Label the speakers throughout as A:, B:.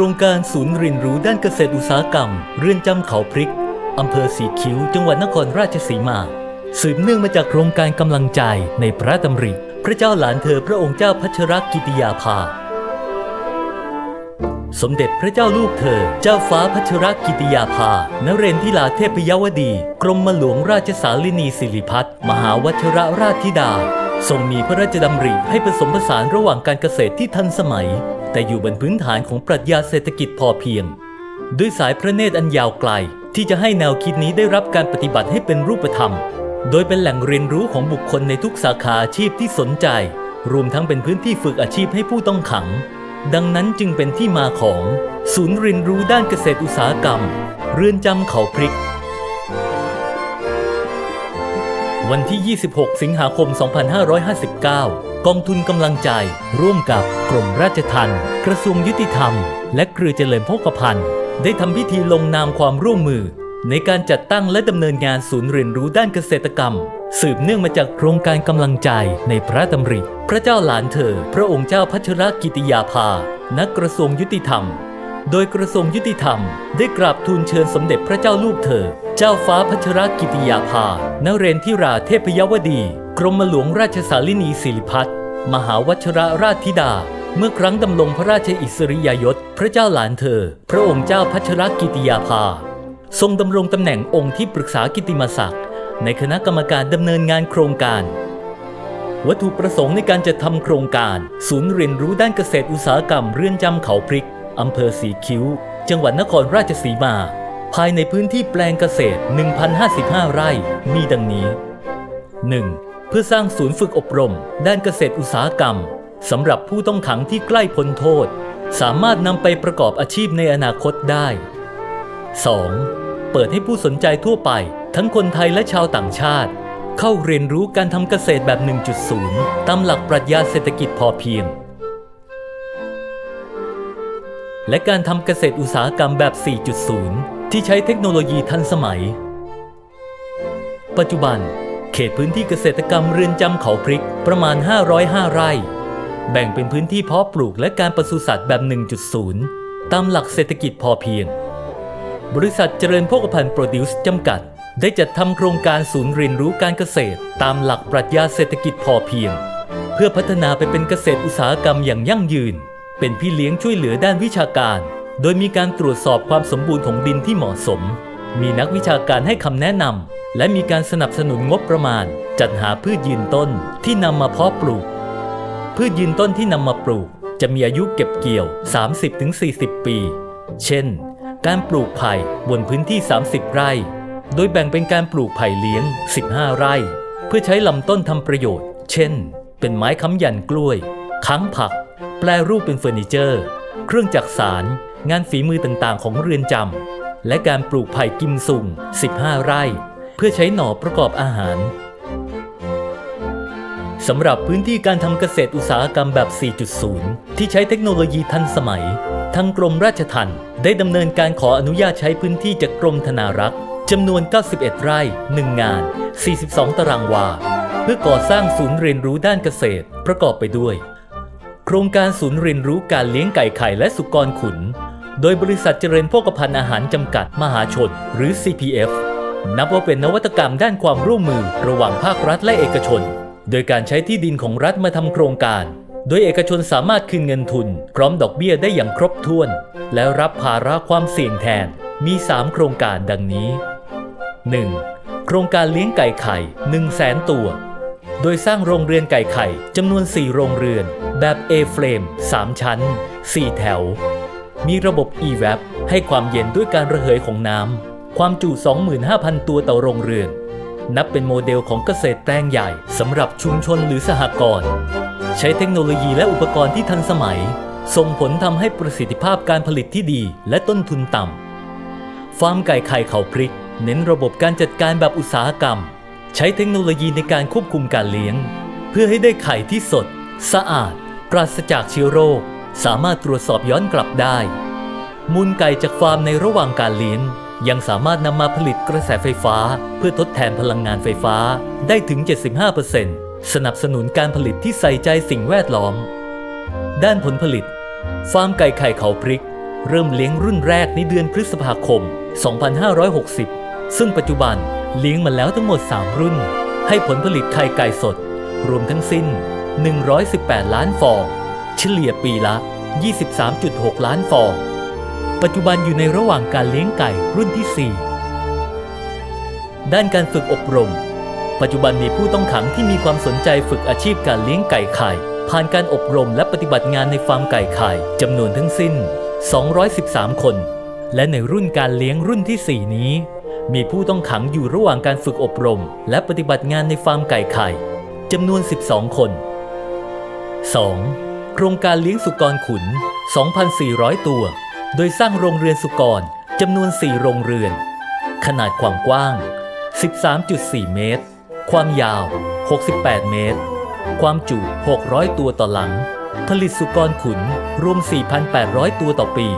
A: ครงการศูนย์เรียนรู้ด้านเกษตรอุตสาหกรรม เรือนจำเขาพริก อำเภอสีคิ้ว จังหวัดนครราชสีมา สืบเนื่องมาจากโครงการกำลังใจในพระดำริ พระเจ้าหลานเธอพระองค์เจ้าพัชรกิติยาภา สมเด็จพระเจ้าลูกเธอ เจ้าฟ้าพัชรกิติยาภา นเรนทิลาเทพยวดี กรมหลวงราชสาลินีสิริพัฒน์มหาวัชรราชธิดา ทรงมีพระราชดำริให้ผสมผสานระหว่างการเกษตรที่ทันสมัย แต่อยู่บนพื้นฐานของปรัชญาเศรษฐกิจพอเพียง ด้วยสายพระเนตรอันยาวไกล ที่จะให้แนวคิดนี้ได้รับการปฏิบัติให้เป็นรูปธรรม โดยเป็นแหล่งเรียนรู้ของบุคคลในทุกสาขาอาชีพที่สนใจ รวมทั้งเป็นพื้นที่ฝึกอาชีพให้ผู้ต้องขัง ดังนั้นจึงเป็นที่มาของ ศูนย์เรียนรู้ด้านเกษตรอุตสาหกรรม เรือนจำเขาพริก วันที่ 26 สิงหาคม 2559 กองทุนกำลังใจร่วมกับกรมราชทัณฑ์กระทรวงยุติธรรม และเครือเจริญโภคภัณฑ์ได้ทำพิธีลงนามความร่วมมือ ในการจัดตั้งและดำเนินงานศูนย์เรียนรู้ด้านเกษตรกรรม สืบเนื่องมาจากโครงการกำลังใจในพระดำริ พระเจ้าหลานเธอ พระองค์เจ้าพัชรกิติยาภา นักกระทรวงยุติธรรม โดยกระทรวงยุติธรรม ได้กราบทูลเชิญสมเด็จพระเจ้าลูกเธอ เจ้าฟ้าพัชรกิติยาภานเรนทิราเทพยวดี กรมหลวงราชสาลินีสิริพัฒน์มหาวัชรราชธิดา เมื่อครั้งดำรงพระราชอิสริยยศ พระเจ้าหลานเธอ พระองค์เจ้าพัชรกิติยาภา ทรงดำรงตำแหน่งองค์ที่ปรึกษากิติมศักดิ์ในคณะกรรมการดำเนินงานโครงการวัตถุประสงค์ในการจัดทำโครงการ ศูนย์เรียนรู้ด้านเกษตรอุตสาหกรรมเรือนจำเขาพริก อำเภอสีคิ้ว จังหวัดนครราชสีมา ภายในพื้นที่แปลงเกษตร 1,055 ไร่ มีดังนี้ 1. เพื่อสร้างศูนย์ฝึกอบรม ด้านเกษตรอุตสาหกรรมสำหรับผู้ต้องขังที่ใกล้พ้นโทษ สามารถนำไปประกอบอาชีพในอนาคตได้ 2. เปิดให้ผู้สนใจทั่วไป ทั้งคนไทยและชาวต่างชาติ เข้าเรียนรู้การทำเกษตรแบบ 1.0 ตามหลักปรัชญาเศรษฐกิจพอเพียง และการทำเกษตรอุตสาหกรรมแบบ 4.0 ที่ใช้เทคโนโลยีทันสมัย ปัจจุบัน เขตพื้นที่เกษตรกรรมเรือนจำเขาพริกประมาณ 505 ไร่ แบ่งเป็นพื้นที่เพาะปลูกและการปศุสัตว์แบบ 1.0 ตามหลักเศรษฐกิจพอเพียง บริษัทเจริญโภคภัณฑ์โปรดิวส์จำกัด ได้จัดทำโครงการศูนย์เรียนรู้การเกษตร ตามหลักปรัชญาเศรษฐกิจพอเพียง เพื่อพัฒนาไปเป็นเกษตรอุตสาหกรรมอย่างยั่งยืน เป็นพี่เลี้ยงช่วยเหลือด้านวิชาการ โดยมีการตรวจสอบความสมบูรณ์ของดินที่เหมาะสม มีนักวิชาการให้คำแนะนำและมีการสนับสนุนงบประมาณ จัดหาพืชยืนต้นที่นำมาเพาะปลูก พืชยืนต้นที่นำมาปลูก จะมีอายุเก็บเกี่ยว 30-40 ปี เช่น การปลูกไผ่บนพื้นที่ 30 ไร่ โดยแบ่งเป็นการปลูกไผ่เลี้ยง 15 ไร่ เพื่อใช้ลำต้นทำประโยชน์ เช่น เป็นไม้ค้ำยันกล้วย ค้างผัก แปลรูปเป็นเฟอร์นิเจอร์ เครื่องจักสารงานฝีมือต่างๆ ของเรือนจำและการปลูกไผ่กิมซุง 15 ไร่ เพื่อใช้หน่อประกอบอาหารสำหรับพื้นที่การทำเกษตรอุตสาหกรรมแบบ 4.0 ที่ใช้เทคโนโลยีทันสมัย ทางกรมราชทัณฑ์ได้ดำเนินการขออนุญาตใช้พื้นที่จากกรมธนารักษ์จำนวน 91 ไร่ 1 งาน 42 ตารางวา เพื่อก่อสร้างศูนย์เรียนรู้ด้านเกษตรประกอบไปด้วย โครงการศูนย์เรียนรู้การเลี้ยงไก่ไข่และสุกรขุน โดยบริษัทเจริญโภคภัณฑ์อาหารจำกัดมหาชน หรือ CPF นับว่าเป็นนวัตกรรมด้านความร่วมมือระหว่างภาครัฐและเอกชน โดยการใช้ที่ดินของรัฐมาทำโครงการ โดยเอกชนสามารถคืนเงินทุน พร้อมดอกเบี้ยได้อย่างครบถ้วน และรับภาระความเสี่ยงแทน มี 3 โครงการดังนี้ 1. โครงการเลี้ยงไก่ไข่1 0 0 0 0แสนตัว โดยสร้างโรงเรือนไก่ไข่จำนวน 4 โรงเรือน แบบ A-frame 3 ชั้น 4 แถว มีระบบ e w a p ให้ความเย็นด้วยการระเหยของน้ำ ความจุ 25,000 ตัวต่อโรงเรือน นับเป็นโมเดลของเกษตรแปลงใหญ่สำหรับชุมชนหรือสหกรณ์ใช้เทคโนโลยีและอุปกรณ์ที่ทันสมัย ส่งผลทำให้ประสิทธิภาพการผลิตที่ดีและต้นทุนต่ำฟาร์มไก่ไข่เขาพริก เน้นระบบการจัดการแบบอุตสาหกรรม ใช้เทคโนโลยีในการควบคุมการเลี้ยง เพื่อให้ได้ไข่ที่สด สะอาด ปราศจากเชื้อโรค สามารถตรวจสอบย้อนกลับได้ มูลไก่จากฟาร์มในระหว่างการเลี้ยง ยังสามารถนำมาผลิตกระแสไฟฟ้า เพื่อทดแทนพลังงานไฟฟ้าได้ถึง 75%สนับสนุนการผลิตที่ใส่ใจสิ่งแวดล้อม ด้านผลผลิต ฟาร์มไก่ไข่เขาพริก เริ่มเลี้ยงรุ่นแรกในเดือนพฤษภาคม 2560 ซึ่งปัจจุบัน เลี้ยงมาแล้วทั้งหมด 3 รุ่น ให้ผลผลิตไข่ไก่สด รวมทั้งสิ้น 118 ล้านฟอง เฉลี่ยปีละ 23.6 ล้านฟอง ปัจจุบันอยู่ในระหว่างการเลี้ยงไก่รุ่นที่ 4 ด้านการฝึกอบรม ปัจจุบันมีผู้ต้องขังที่มีความสนใจฝึกอาชีพการเลี้ยงไก่ไข่ผ่านการอบรมและปฏิบัติงานในฟาร์มไก่ไข่จำนวนทั้งสิ้น 213 คน และในรุ่นการเลี้ยงรุ่นที่ 4 นี้ มีผู้ต้องขังอยู่ระหว่างการฝึกอบรม และปฏิบัติงานในฟาร์มไก่ไข่จำนวน 12 คน 2. โครงการเลี้ยงสุกรขุน 2,400 ตัว โดยสร้างโรงเรือนสุกรจำนวน 4 โรงเรือน ขนาดความกว้าง 13.4 เมตร ความยาว 68 เมตร ความจุ 600 ตัวต่อหลัง ผลิตสุกรขุนรวม 4,800 ตัวต่อปี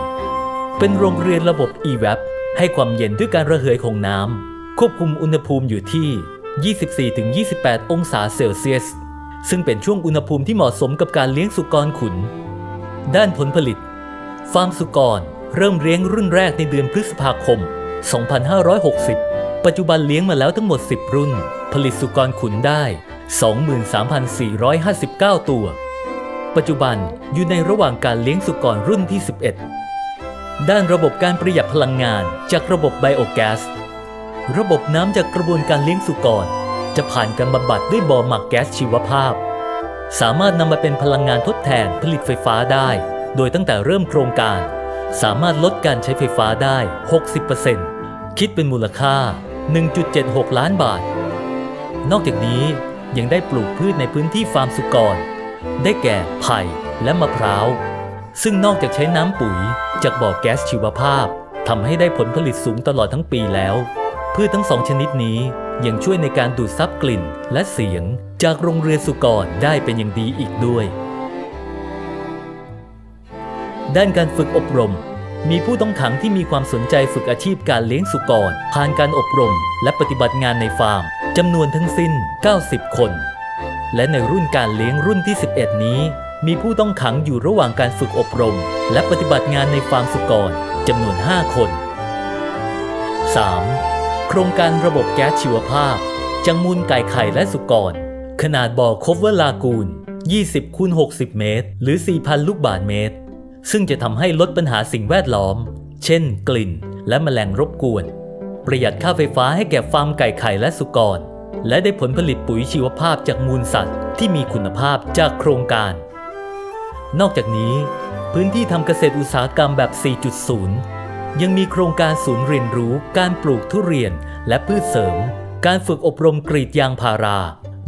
A: เป็นโรงเรือนระบบ e-web ให้ความเย็นด้วยการระเหยของน้ำควบคุมอุณหภูมิอยู่ที่ 24-28 องศาเซลเซียส ซึ่งเป็นช่วงอุณหภูมิที่เหมาะสมกับการเลี้ยงสุกรขุน ด้านผลผลิต ฟาร์มสุกรเริ่มเลี้ยงรุ่นแรกในเดือนพฤษภาคม 2560 ปัจจุบันเลี้ยงมาแล้วทั้งหมด 10 รุ่น ผลิตสุกรขุนได้ 23,459 ตัว ปัจจุบันอยู่ในระหว่างการเลี้ยงสุกรรุ่นที่ 11 ด้านระบบการประหยัดพลังงานจากระบบไบโอแก๊ส ระบบน้ำจากกระบวนการเลี้ยงสุกร จะผ่านการบำบัดด้วยบ่อหมักแก๊สชีวภาพ สามารถนำมาเป็นพลังงานทดแทนผลิตไฟฟ้าได้ โดยตั้งแต่เริ่มโครงการ สามารถลดการใช้ไฟฟ้าได้ 60%คิดเป็นมูลค่า 1.76 ล้านบาท นอกจากนี้ยังได้ปลูกพืชในพื้นที่ฟาร์มสุกร ได้แก่ไผ่และมะพร้าว ซึ่งนอกจากใช้น้ำปุ๋ย จากบ่อแก๊สชีวภาพทำให้ได้ผลผลิตสูงตลอดทั้งปีแล้ว พืชทั้งสองชนิดนี้ยังช่วยในการดูดซับกลิ่นและเสียง จากโรงเรือนสุกรได้เป็นอย่างดีอีกด้วย ด้านการฝึกอบรม มีผู้ต้องขังที่มีความสนใจฝึกอาชีพการเลี้ยงสุกรผ่านการอบรม และปฏิบัติงานในฟาร์มจำนวนทั้งสิ้น 90 คน และในรุ่นการเลี้ยงรุ่นที่ 11 นี้ มีผู้ต้องขังอยู่ระหว่างการฝึกอบรม และปฏิบัติงานในฟาร์มสุกรจำนวน 5 คน 3. โครงการระบบแก๊สชีวภาพ จังมูลไก่ไข่และสุกร ขนาดบ่อคบเวอร์ลากูล 20คูณ60 เมตร หรือ 4,000 ลูกบาศก์เมตร ซึ่งจะทำให้ลดปัญหาสิ่งแวดล้อม เช่น กลิ่น และแมลงรบกวน ประหยัดค่าไฟฟ้าให้แก่ฟาร์มไก่ไข่และสุกร และได้ผลผลิตปุ๋ยชีวภาพจากมูลสัตว์ที่มีคุณภาพจากโครงการ นอกจากนี้ พื้นที่ทำเกษตรอุตสาหกรรมแบบ 4.0 ยังมีโครงการศูนย์เรียนรู้การปลูกทุเรียนและพืชเสริม การฝึกอบรมกรีดยางพารา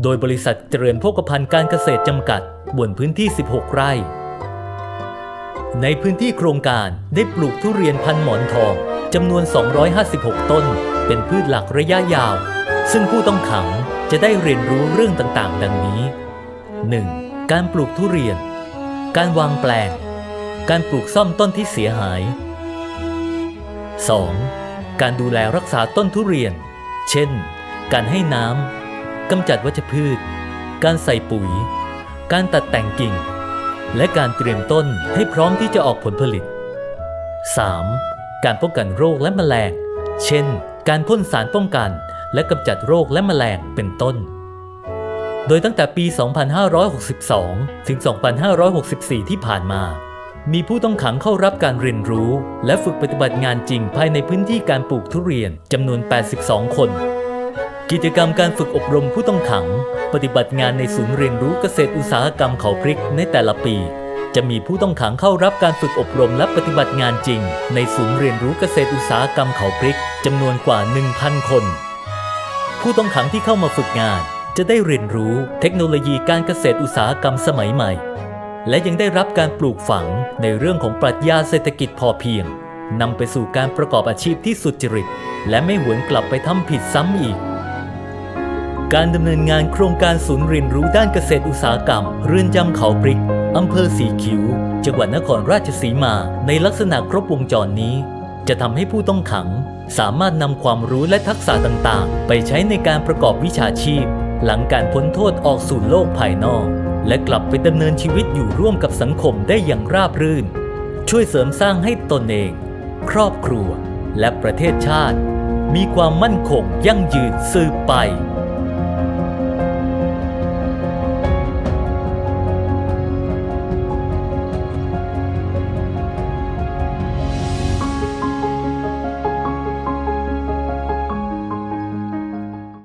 A: โดยบริษัทเจริญโภคภัณฑ์การเกษตรจำกัดบนพื้นที่ 16 ไร่ ในพื้นที่โครงการได้ปลูกทุเรียนพันหมอนทองจำนวน 256 ต้น เป็นพืชหลักระยะยาว ซึ่งผู้ต้องขังจะได้เรียนรู้เรื่องต่างๆ ดังนี้ 1. การปลูกทุเรียน การวางแปลง การปลูกซ่อมต้นที่เสียหาย 2. การดูแลรักษาต้นทุเรียน เช่น การให้น้ำกำจัดวัชพืช การใส่ปุ๋ย การตัดแต่งกิ่ง และการเตรียมต้นให้พร้อมที่จะออกผลผลิต 3. การป้องกันโรคและแมลง เช่น การพ่นสารป้องกัน และกำจัดโรคและแมลงเป็นต้น โดยตั้งแต่ปี 2562 ถึง 2564 ที่ผ่านมา มีผู้ต้องขังเข้ารับการเรียนรู้ และฝึกปฏิบัติงานจริงภายในพื้นที่การปลูกทุเรียนจำนวน 82 คน กิจกรรมการฝึกอบรมผู้ต้องขัง ปฏิบัติงานในศูนย์เรียนรู้เกษตรอุตสาหกรรมเขาพริกในแต่ละปี จะมีผู้ต้องขังเข้ารับการฝึกอบรมและปฏิบัติงานจริง ในศูนย์เรียนรู้เกษตรอุตสาหกรรมเขาพริกจำนวนกว่า 1,000 คน ผู้ต้องขังที่เข้ามาฝึกงาน จะได้เรียนรู้เทคโนโลยีการเกษตรอุตสาหกรรมสมัยใหม่ และยังได้รับการปลูกฝังในเรื่องของปรัชญาเศรษฐกิจพอเพียงนำไปสู่การประกอบอาชีพที่สุจริต และไม่หวนกลับไปทำผิดซ้ำอีก การดำเนินงานโครงการศูนย์เรียนรู้ด้านเกษตรอุตสาหกรรม เรือนจำเขาพริกอำเภอสีคิ้ว จังหวัดนครราชสีมาในลักษณะครบวงจรนี้ จะทำให้ผู้ต้องขัง สามารถนำความรู้และทักษะต่างๆ ไปใช้ในการประกอบวิชาชีพ หลังการพ้นโทษออกสู่โลกภายนอก และกลับไปดำเนินชีวิตอยู่ร่วมกับสังคมได้อย่างราบรื่น ช่วยเสริมสร้างให้ตนเอง ครอบครัว และประเทศชาติ มีความมั่นคงยั่งยืนสืบไป